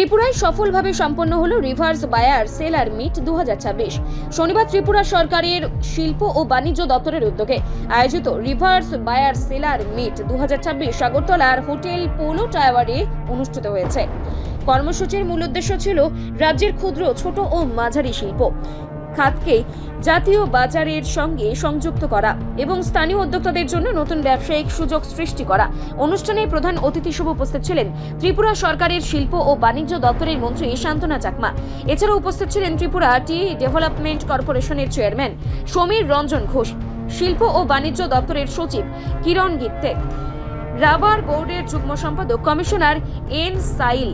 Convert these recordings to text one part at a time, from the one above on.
ত্রিপুরায় সফলভাবে সম্পন্ন হলো রিভার্স বায়ার সেলার মিট দুহাজার ছাব্বিশ। শনিবার ত্রিপুরা সরকারের শিল্প ও বাণিজ্য দপ্তরের উদ্যোগে আয়োজিত রিভার্স বায়ার সেলার মিট দু সাগরতলার হোটেল পোলো টাওয়ারে অনুষ্ঠিত হয়েছে। কর্মসূচির মূল উদ্দেশ্য ছিল রাজ্যের ক্ষুদ্র, ছোট ও মাঝারি শিল্প। খাতকে জাতীয় বাজারের সঙ্গে সংযুক্ত করা এবং স্থানীয় উদ্যোক্তাদের জন্য নতুন ব্যবসায়িক সুযোগ সৃষ্টি করা। অনুষ্ঠানে প্রধান অতিথি হিসেবে উপস্থিত ছিলেন ত্রিপুরা সরকারের শিল্প ও বাণিজ্য দপ্তরের মন্ত্রী শান্তনা চাকমা। এছাড়াও উপস্থিত ছিলেন ত্রিপুরা টি ডেভেলপমেন্ট কর্পোরেশনের চেয়ারম্যান সমীর রঞ্জন ঘোষ, শিল্প ও বাণিজ্য দপ্তরের সচিব কিরণ গিত্তে, রাবার বোর্ডের যুগ্ম সম্পাদক কমিশনার এন সাইল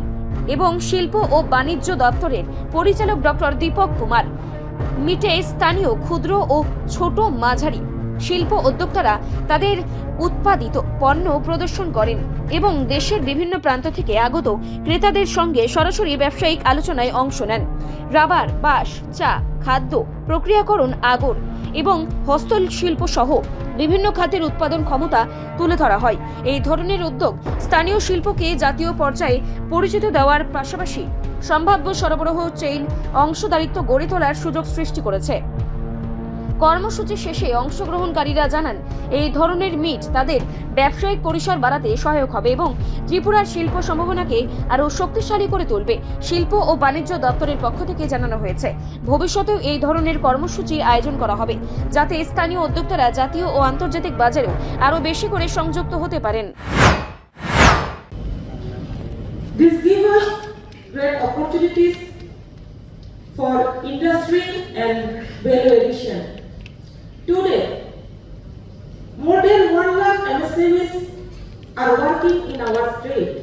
এবং শিল্প ও বাণিজ্য দপ্তরের পরিচালক ডক্টর দীপক কুমার। মিটে স্থানীয় ক্ষুদ্র ও ছোট মাঝারি শিল্প উদ্যোক্তারা তাদের উৎপাদিত পণ্য প্রদর্শন করেন এবং দেশের বিভিন্ন প্রান্ত থেকে আগত ক্রেতাদের সঙ্গে সরাসরি ব্যবসায়িক আলোচনায় অংশ নেন। রাবার, বাঁশ, চা, খাদ্য, প্রক্রিয়াকরণ আগর এবং হস্তশিল্প সহ বিভিন্ন খাতের উৎপাদন ক্ষমতা তুলে ধরা হয়। এই ধরনের উদ্যোগ স্থানীয় শিল্পকে জাতীয় পর্যায়ে পরিচিত দেওয়ার পাশাপাশি সম্ভাব্য সরবরাহ চেইন অংশদারিত্ব গড়ে তোলার সুযোগ সৃষ্টি করেছে। কর্মসূচি শেষে অংশগ্রহণকারীরা জানান, এই ধরনের মিট তাদের ব্যবসায়িক পরিসর বাড়াতে সহায়ক হবে এবং ত্রিপুরার শিল্প সম্ভাবনাকে আরও শক্তিশালী করে তুলবে শিল্প ও বাণিজ্য দপ্তরের পক্ষ থেকে জানানো হয়েছে। ভবিষ্যতেও এই ধরনের কর্মসূচি আয়োজন করা হবে, যাতে স্থানীয় উদ্যোক্তারা জাতীয় ও আন্তর্জাতিক বাজারেও আরও বেশি করে সংযুক্ত হতে পারেন। This us opportunities for industry and value addition. Today, more than 1 lakh MSMEs are working in our state.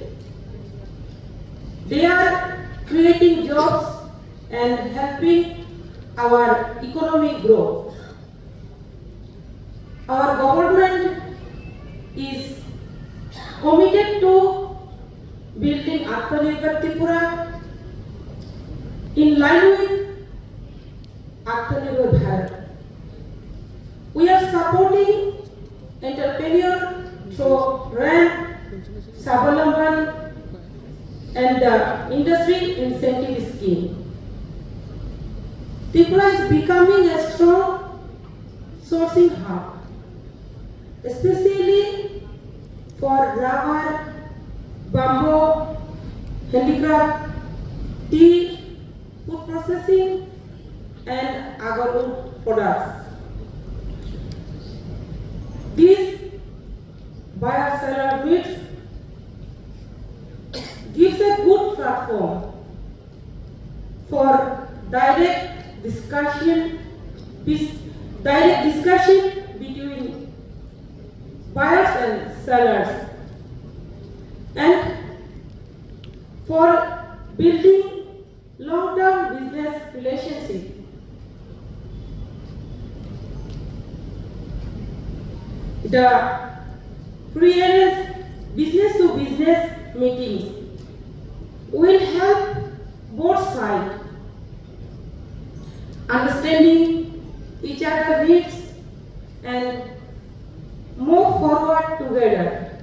They are creating jobs and helping our economy grow. Our government is committed to building Atmanirbhar Tripura through RAM, Savalamban and the industry incentive scheme. Tripura is becoming a strong sourcing hub, especially for rubber bamboo, handicraft, tea, food processing, and agro products. Buyer seller meets gives a good platform for direct discussion, direct discussion between buyers and sellers and for building long-term business relationship. The previous business to business meetings will help both sides understanding each other's needs and move forward together.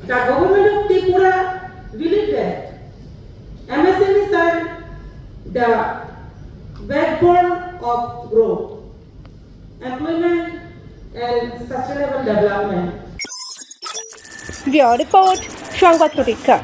The government of Tripura believe that MSMEs are the backbone of growth, employment and sustainable development. Your report, সংবাদ প্রতীক্ষা